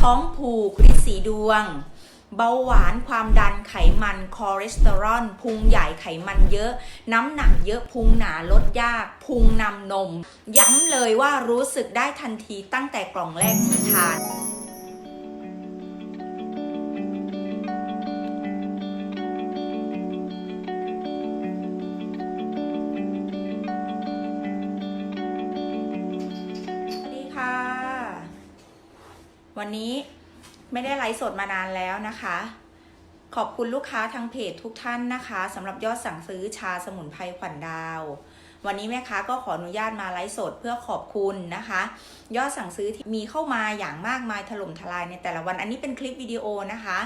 ท้องผูกฤทธิ์สีดวง เบาหวานความดันไขมันคอเลสเตอรอลพุงใหญ่ไขมันเยอะ น้ำหนักเยอะพุงหนาลดยาก พุงนำนม ย้ำเลยว่ารู้สึกได้ทันทีตั้งแต่กล่องแรกที่ทาน วันนี้ไม่ได้ไลฟ์สดมานานแล้วนะคะ ขอบคุณลูกค้าทางเพจทุกท่านนะคะสำหรับยอดสั่งซื้อชาสมุนไพรขวัญดาว วันนี้แม่ค้าก็ขออนุญาตมาไลฟ์สดเพื่อขอบคุณนะคะ ยอดสั่งซื้อที่มีเข้ามาอย่างมากมายถล่มทลายในแต่ละวันอันนี้เป็นคลิปวิดีโอนะคะ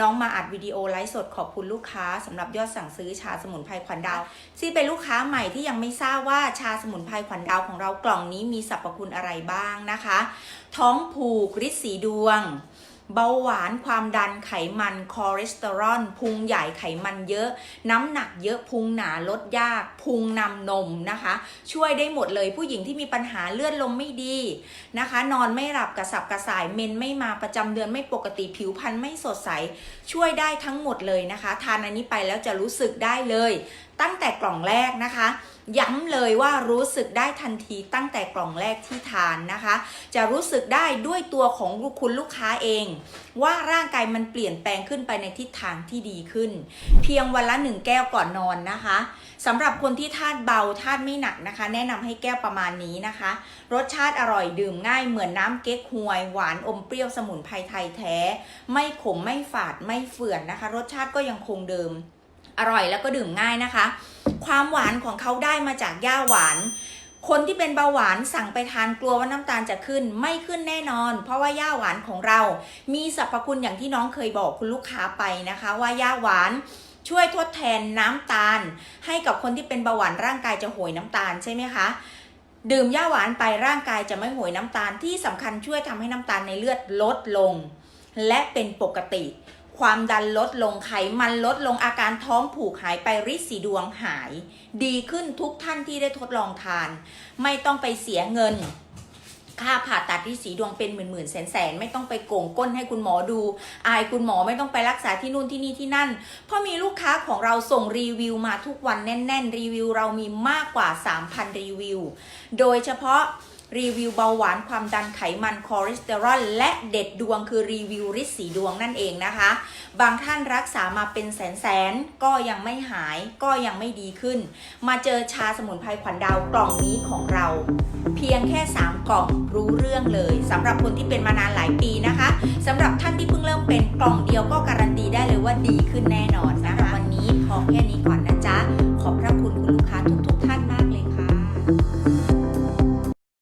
น้องมาอัดวิดีโอไลฟ์สดขอบคุณลูกค้าสำหรับยอดสั่งซื้อชาสมุนไพรขวัญดาวที่เป็นลูกค้าใหม่ที่ยังไม่ทราบว่าชาสมุนไพรขวัญดาวของเรากล่องนี้มีสรรพคุณอะไรบ้างนะคะ ท้องผูกริดสีดวง เบาหวานความดันไขมันคอเลสเตอรอลพุงใหญ่ไขมันเยอะ น้ำหนักเยอะพุงหนาลดยาก พุงนำนมนะคะ ช่วยได้หมดเลยผู้หญิงที่มีปัญหาเลือดลมไม่ดีนะคะ นอนไม่หลับกระสับกระส่ายเมนไม่มาประจำเดือนไม่ปกติผิวพรรณไม่สดใส ช่วยได้ทั้งหมดเลยนะคะ ทานอันนี้ไปแล้วจะรู้สึกได้เลย ตั้งแต่กล่องแรกนะคะย้ำเลยว่ารู้สึกได้ทันทีตั้งแต่กล่องแรกที่ทานนะคะ จะรู้สึกได้ด้วยตัวของคุณลูกค้าเองว่าร่างกายมันเปลี่ยนแปลงขึ้นไปในทิศทางที่ดีขึ้น เพียงวันละหนึ่งแก้วก่อนนอนนะคะสำหรับคนที่ธาตุเบาธาตุไม่หนักนะคะ แนะนำให้แก้วประมาณนี้นะคะ รสชาติอร่อยดื่มง่ายเหมือนน้ำเก๊กฮวย หวานอมเปรี้ยวสมุนไพรไทยแท้ ไม่ขมไม่ฝาดไม่เฝื่อนนะคะ รสชาติก็ยังคงเดิม อร่อยแล้วก็ดื่มง่ายนะคะ ความหวานของเขาได้มาจากหญ้าหวาน คนที่เป็นเบาหวานสั่งไปทานกลัวว่าน้ำตาลจะขึ้นไม่ขึ้นแน่นอน เพราะว่าหญ้าหวานของเรา มีสรรพคุณอย่างที่น้องเคยบอกคุณลูกค้าไปนะคะ ว่าหญ้าหวานช่วยทดแทนน้ำตาล ให้กับคนที่เป็นเบาหวานร่างกายจะโหยน้ำตาลใช่ไหมคะดื่มหญ้าหวานไปร่างกายจะไม่โหยน้ำตาลที่สำคัญช่วยทำให้น้ำตาลในเลือดลดลง และเป็นปกติ ความดันลดลงไขมันลดลงอาการท้องผูกหายไปริดสีดวงหาย ดีขึ้นทุกท่านที่ได้ทดลองทาน ไม่ต้องไปเสียเงิน ค่าผ่าตัดที่สีดวงเป็นหมื่นหมื่นแสนแสนๆไม่ต้องไปโกงก้นให้คุณหมอดู อายคุณหมอไม่ต้องไปรักษาที่นู่นที่นี่ที่นั่น เพราะมีลูกค้าของเราส่งรีวิวมาทุกวันแน่น ๆ รีวิวเรามีมากกว่า 3,000 รีวิว โดยเฉพาะ รีวิวเบาหวานความดันไขมันคอเลสเตอรอลและเด็ดดวงคือรีวิวริดสีดวงนั่นเองนะคะ บางท่านรักษามาเป็นแสนแสนก็ยังไม่หายก็ยังไม่ดีขึ้น มาเจอชาสมุนไพรขวัญดาวกล่องนี้ของเรา เพียงแค่ 3 กล่องรู้เรื่องเลยสำหรับคนที่เป็นมานานหลายปีนะคะสำหรับท่านที่เพิ่งเริ่มเป็นกล่องเดียวก็การันตีได้เลยว่าดีขึ้นแน่นอนนะคะวันนี้พอแค่นี้ก่อนนะ